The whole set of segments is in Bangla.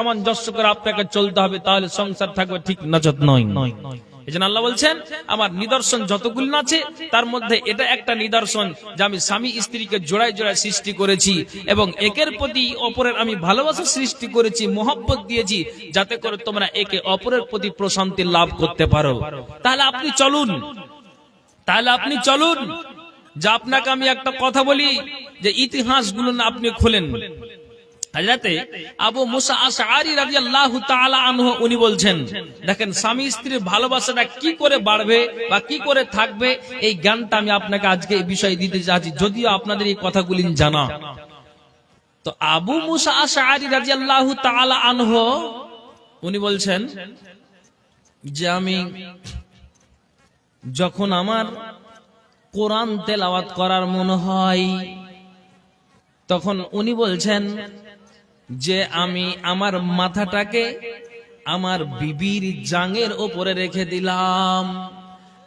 সামঞ্জস্য করে আপনাকে চলতে হবে, তাহলে সংসার থাকবে ঠিক নজর নয়। এই জন্য আল্লাহ বলছেন, আমার নিদর্শন যতগুলো আছে, তার মধ্যে এটা একটা নিদর্শন যে আমি স্বামী স্ত্রীকে জোড়ায় জোড়ায় সৃষ্টি করেছি এবং একের প্রতি অপরের আমি ভালোবাসা সৃষ্টি করেছি, মোহব্বত দিয়েছি, যাতে করে তোমরা একে অপরের প্রতি প্রশান্তি লাভ করতে পারো। তাহলে আপনি চলুন। তাহলে আপনি চলুন। যে আপনাকে আমি একটা কথা বলি, যে ইতিহাসগুলো না আপনি খোলেন। হাজরাতে আবু মুসা আশআরি রাদিয়াল্লাহু তাআলা আনহু, উনি বলছেন, দেখেন, স্বামী স্ত্রীর ভালোবাসাটা কি করে বাড়বে বা কি করে থাকবে? এই জ্ঞানটা আমি আপনাকে আজকে এই বিষয়ে দিতে চাচ্ছি, যদিও আপনাদের এই কথাগুলি জানা। তো আবু মুসা আশআরি রাদিয়াল্লাহু তাআলা আনহু, উনি বলছেন, যে আমি যখন আমার কোরআন তেলাওয়াত করার মনে হয়, তখন উনি বলছেন যে আমি আমার মাথাটাকে আমার বিবির জাঙের ওপরে রেখে দিলাম।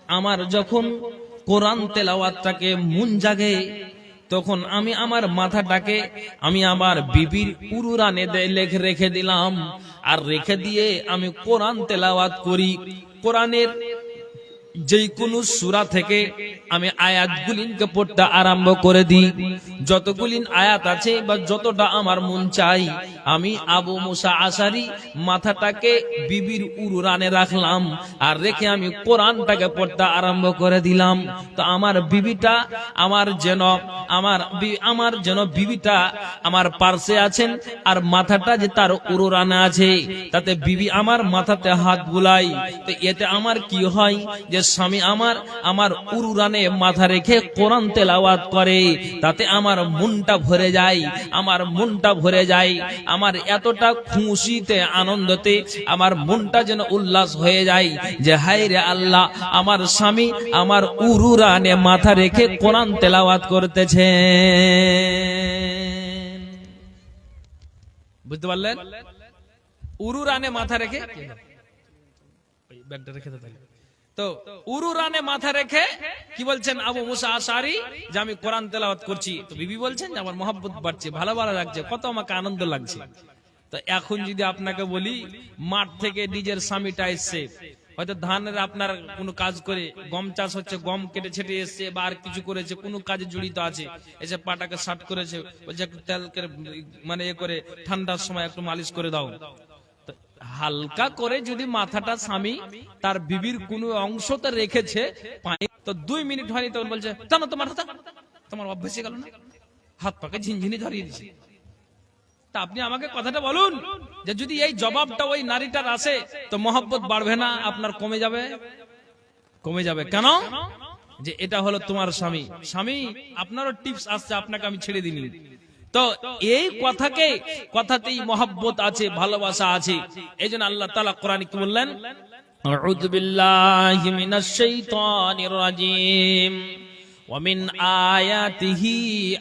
আমার যখন কোরআন তেলাওয়াতটাকে মন জাগে তখন আমি আমার মাথাটাকে, আমি আমার বিবির উরুরানে লেখে, রেখে দিলাম। আর রেখে দিয়ে আমি কোরআন তেলাওয়াত করি। কোরআনের যেই কোন সুরা থেকে আমি আয়াতগুলিনকে পড়তে আরম্ভ করে দিই। যতগুলিন আয়াত আছে বা যতটা আমার মন চাই, আমি আবু মুসা আসারি মাথাটাকে বিবির উড়ানে রাখলাম আর রেখে আমি কোরআনটাকে পড়তে আরম্ভ করে দিলাম। তো আমার বিবিটা, আমার যেন, আমার আমার যেন বিবিটা আমার পার্শ্বে আছেন আর মাথাটা যে তার উড়ানে আছে, তাতে বিবি আমার মাথাতে হাত বুলাই তো এতে আমার কি হয় যে স্বামী আমার আমার উরুরানে মাথা রেখে কোরআন তেলাওয়াত করে, তাতে আমার মনটা ভরে যায়, আমার মনটা ভরে যায়, আমার এতটা খুশিতে, আনন্দতে আমার মনটা যেন উল্লাস হয়ে যায় যে হাই রে আল্লাহ, আমার স্বামী আমার উরুরানে মাথা রেখে কোরআন তেলাওয়াত করতেছে। বুঝতে পারলেন? উরুরানে মাথা রেখে? ব্যাগটা রেখে। তো উরুরানে মাথা রেখে কি বলছেন আবু মুসা আশারি, যে আমি কোরআন তেলাওয়াত করছি। তো বিবি বলছেন যে আমার মহব্বত বাড়ছে, ভালো ভালো লাগছে, কত আমাকে আনন্দ লাগছে। তো এখন যদি আপনাকে বলি, মাঠ থেকে নিজের স্বামীটা এসছে, হয়তো ধানের আপনার কোনো কাজ করে, গম চাষ হচ্ছে, গম কেটে ছেটে এসছে, বা আর কিছু করেছে, কোনো কাজে জড়িত আছে, এসে পাটাকে শার্ট করেছে তেল মানে এ করে, ঠান্ডার সময় একটু মালিশ করে দাও। হালকা করে যদি মাথাটা স্বামী তার বিবির কোন অংশতে রেখেছে তো দুই মিনিট হয়নি, তখন বলছে, জানো তোমার তোমার অভ্যেস গেল না? হাত পাকে ঝিনঝিনি ধরিয়ে দিছে তা আপনি আমাকে কথাটা বলুন, যে যদি এই জবাবটা ওই নারীটার আসে, তো মহব্বত বাড়বে না, আপনার কমে যাবে? কমে যাবে কেন? যে এটা হলো তোমার স্বামী। স্বামী, আপনারও টিপস আসছে, আপনাকে আমি ছেড়ে দিনি তো এই কথাকে কথাতেই মহব্বত আছে ভালোবাসা আছে এই জন্য আল্লাহ তালা কোরআন কি বললেন أعوذ بالله من الشيطان الرجيم ومن آياته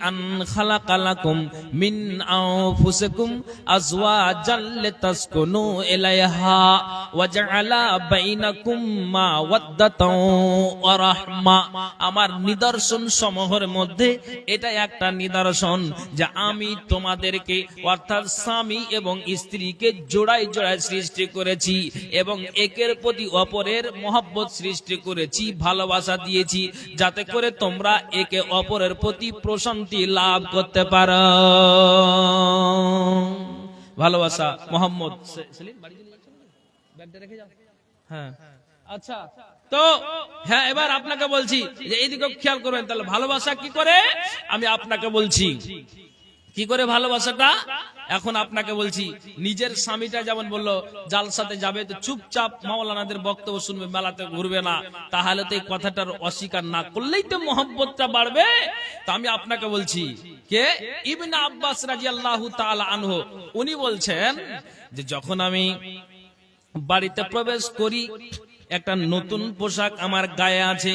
أن خلق لكم من أنفسكم أزواجا لتسكنوا إليها وجعل بينكم مودة ورحمة আমার নিদর্শন সমূহের মধ্যে এটা একটা নিদর্শন যে আমি তোমাদেরকে অর্থাৎ স্বামী এবং স্ত্রীকে জোড়ায় জোড়ায় সৃষ্টি করেছি এবং একের প্রতি অপরের মহব্বত সৃষ্টি করেছি ভালোবাসা দিয়েছি যাতে করে তোমরা একে অপরের প্রতি প্রশান্তি লাভ করতে পারো। ভালোবাসা, মোহাম্মদ। হ্যাঁ। আচ্ছা। তো হ্যাঁ এবার আপনাকে বলছি যে এইদিকে খেয়াল করবেন, তাহলে ভালোবাসা কি করে? আমি আপনাকে বলছি কি করে ভালোবাসাটা? এখন আপনাকে বলছি, নিজের স্বামীটা যেমন বলল, জালসাতে যাবে তো চুপচাপ মাওলানাদের বক্তব্য শুনবে, মেলাতে ঘুরবে না। তাহলে তো এই কথাটার অস্বীকার না করলেই তো মহব্বতটা বাড়বে। তা আমি আপনাকে বলছি, কে? ইবনে আব্বাস রাদিয়াল্লাহু তাআলা আনহু। উনি বলছেন যে, যখন আমি বাড়িতে প্রবেশ করি, একটা নতুন পোশাক আমার গায়ে আছে।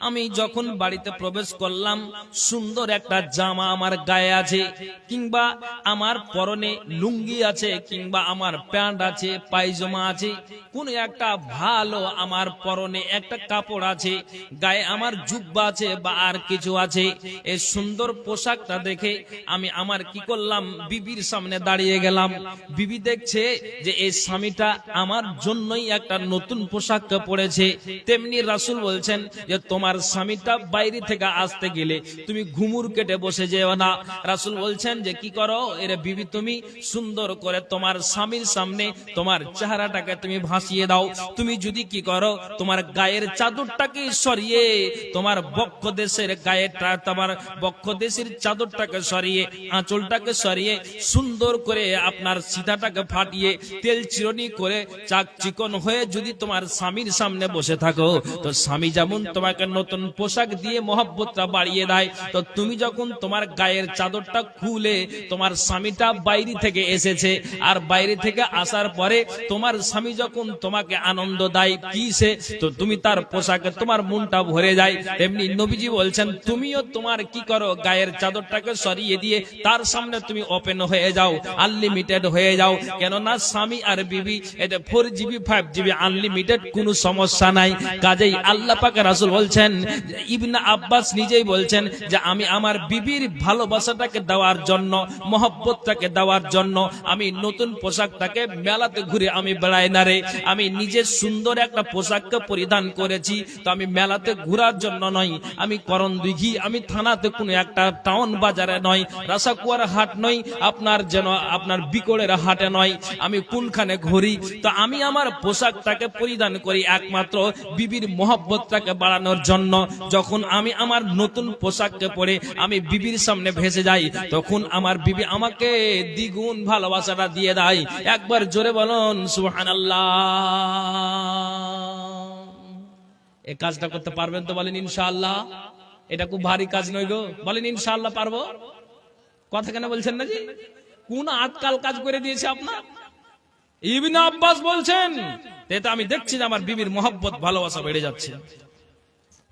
আমি যখন বাড়িতে প্রবেশ করলাম, সুন্দর একটা জামা আমার গায়ে আছে, কিংবা আমার পরনে লুঙ্গি আছে, কিংবা আমার প্যান্ট আছে, পায়জামা আছে, কোন একটা ভালো আমার পরনে একটা কাপড় আছে, গায়ে আমার জুব্বা আছে বা আর কিছু আছে এই সুন্দর পোশাকটা দেখে আমি আমার কি করলাম, বিবির সামনে দাঁড়িয়ে গেলাম। বিবি দেখছে যে এই স্বামীটা আমার জন্যই একটা নতুন পোশাক পড়েছে তেমনি রাসুল বলছেন যে তোমার স্বামীটা বাইরে থেকে আসতে গেলে তুমি ঘুমুর কেটে বসে যেও না। রাসুল বলছেন যে, কি করো? এর বিবি, তুমি সুন্দর করে তোমার স্বামীর সামনে তোমার চেহারাটাকে তুমি ভাসিয়ে দাও। তুমি যদি কি করো? তোমার গায়ের চাদরটাকে সরিয়ে তোমার বক্ষ দেশের গায়েরটা তোমার বক্ষ দেশের চাদরটাকে সরিয়ে, আঁচলটাকে সরিয়ে সুন্দর করে আপনার সিধাটাকে ফাটিয়ে তেল চিরনি করে চাক চিকন হয়ে যদি তোমার স্বামীর সামনে বসে থাকো, তো স্বামী যেমন তোমাকে নতুন পোশাক দিয়ে মহব্বতটা বাড়িয়ে দেয়। তো তুমি যখন তোমার গায়ের চাদরটা খুলে তোমার স্বামীটা বাইরে থেকে এসেছে আর বাইরে থেকে আসার পরে তোমার স্বামী যখন তোমাকে আনন্দ দেয় কিসে তো তুমি তার পোশাকে, তোমার মনটা ভরে যায়। তেমনি নবীজি বলছেন, তুমিও তোমার কি করো? গায়ের চাদরটাকে সরিয়ে দিয়ে তার সামনে তুমি ওপেন হয়ে যাও আনলিমিটেড হয়ে যাও। কেননা স্বামী আর বিবি এতে four GB five GB unlimited কোনো সমস্যা নাই। কাজেই আল্লাহ রাসুল বলছেন যে ইবনা আব্বাস নিজেই বলছেন যে আমি আমার বিবির ভালোবাসাটাকে দেওয়ার জন্য, মহব্বতটাকে দেওয়ার জন্য, আমি নতুন পোশাকটাকে মেলাতে ঘুরে আমি বেড়াই না রে। আমি নিজে সুন্দর একটা পোশাককে পরিধান করেছি, তো আমি মেলাতে ঘোরার জন্য নয় আমি করণ দিঘি আমি থানাতে কোনো একটা টাউন বাজারে নয় রাসাকুয়ার হাট নয় আপনার যেন আপনার বিকড়ের হাটে নয় আমি কোনখানে ঘুরি, তো আমি আমার পোশাকটাকে পরিধান করি একমাত্র বিবির মহব্বতটাকে বাড়ানোর জন্য। যখন আমি আমার নতুন পোশাককে পরে আমি বিবির সামনে ভেসে যাই, তখন আমার বিবি আমাকে দ্বিগুণ ভালোবাসাটা দিয়ে দেয়। একবার জোরে বলুন সুহান এ কাজটা করতে পারবেন তো বলেন ইনশাআল্লাহ। এটা খুব ভারী কাজ নয় গো। বলেন ইনশাআল্লাহ পারব? কথা কেন বলছেন না জি কোন আটকাল কাজ করে দিয়েছে আপনার? ইবনে আব্বাস বলছেন, এটা আমি দেখছি যে আমার বিবির মহব্বত, ভালোবাসা বেড়ে যাচ্ছে।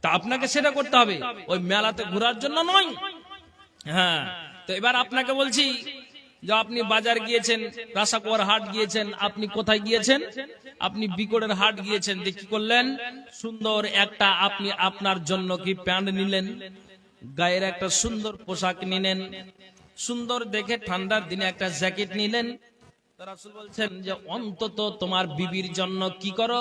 তা আপনাকে সেটা করতে হবে। ওই মেলাতে ঘোরার জন্য নয়। হ্যাঁ তো এবার আপনাকে বলছি যে আপনি বাজার গিয়েছেন, রাসাকুয়ার হাট গিয়েছেন, আপনি কোথায় গিয়েছেন? আপনি বিকটের হাট গিয়েছেন, দিয়ে কি করলেন? সুন্দর একটা আপনি আপনার জন্য কি প্যান্ট নিলেন? গায়ের একটা সুন্দর পোশাক নিলেন। সুন্দর দেখে ঠান্ডার দিনে একটা জ্যাকেট নিলেন। রাসূল বলছেন যে অন্তত তোমার বিবির জন্য কি করো?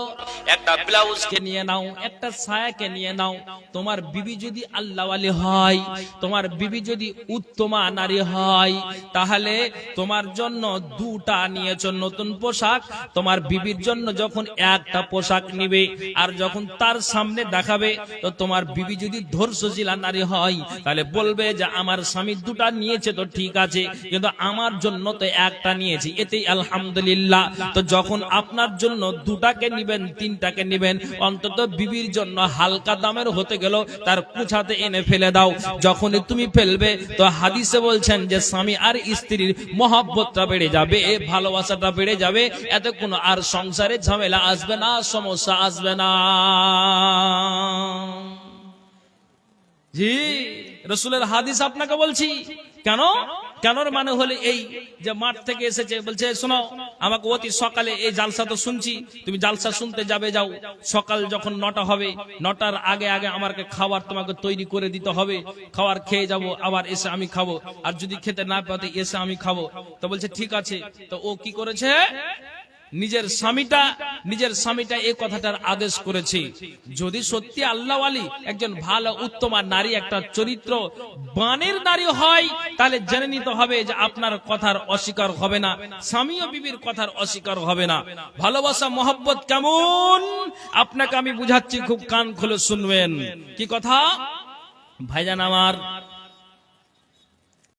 একটা ব্লাউজকে নিয়ে নাও একটা ছায়াকে নিয়ে নাও। তোমার বিবি যদি আল্লাহওয়ালি হয় তোমার বিবি যদি উত্তমা নারী হয় তাহলে তোমার জন্য দুটা নিয়েছ নতুন পোশাক। তোমার বিবির জন্য যখন একটা পোশাক নিবে আর যখন তার সামনে দেখাবে তো তোমার বিবি যদি ধৈর্যশীলা নারী হয় তাহলে বলবে যে আমার স্বামী দুটা নিয়েছে তো ঠিক আছে কিন্তু আমার জন্য তো একটা নিয়েছি। এতেই আলহামদুলিল্লাহ। তো যখন আপনার জন্য দুটাকে নিবেন, তিনটাকে নিবেন, অন্তত বিবির জন্য হালকা দামের হতে গেল, তার কুছাতে এনে ফেলে দাও। যখনই তুমি ফেলবে, তো হাদিসে বলছেন যে, স্বামী আর স্ত্রীর মহব্বতটা বেড়ে যাবে, ভালোবাসাটা বেড়ে যাবে, এতে কোনো আর সংসারে ঝামেলা আসবে না, সমস্যা আসবে না। জি, রসুলের হাদিস আপনাকে বলছি। কেন? কেনর মানে হলে এই যে মাঠ থেকে এসেছে, বলছে, শোনো, আমাকে অতি সকালে এই জালসা তো শুনছি, তুমি জালসা শুনতে যাবে, যাও। সকাল যখন নটা হবে, নটার আগে আগে আমাকে খাবার তোমাকে তৈরি করে দিতে হবে। খাবার খেয়ে যাব, আবার এসে আমি খাব। আর যদি খেতে না পাতে এসে আমি খাব। তো বলছে, ঠিক আছে। তো ও কি করেছে? নিজের স্বামীটা নিজের স্বামীটা এই কথাটার আদেশ করেছি। যদি সত্যি আল্লাহ আলী একজন ভালো, উত্তমা নারী একটা চরিত্র বানের নারী হয়, তাহলে জেনে নিতে হবে যে আপনার কথার অস্বীকার হবে না, স্বামী ও বিবির কথার অস্বীকার হবে না। ভালোবাসা, মহব্বত কেমন? আপনাকে আমি বুঝাচ্ছি, খুব কান খুলে শুনবেন। কি কথা? ভাইজান আমার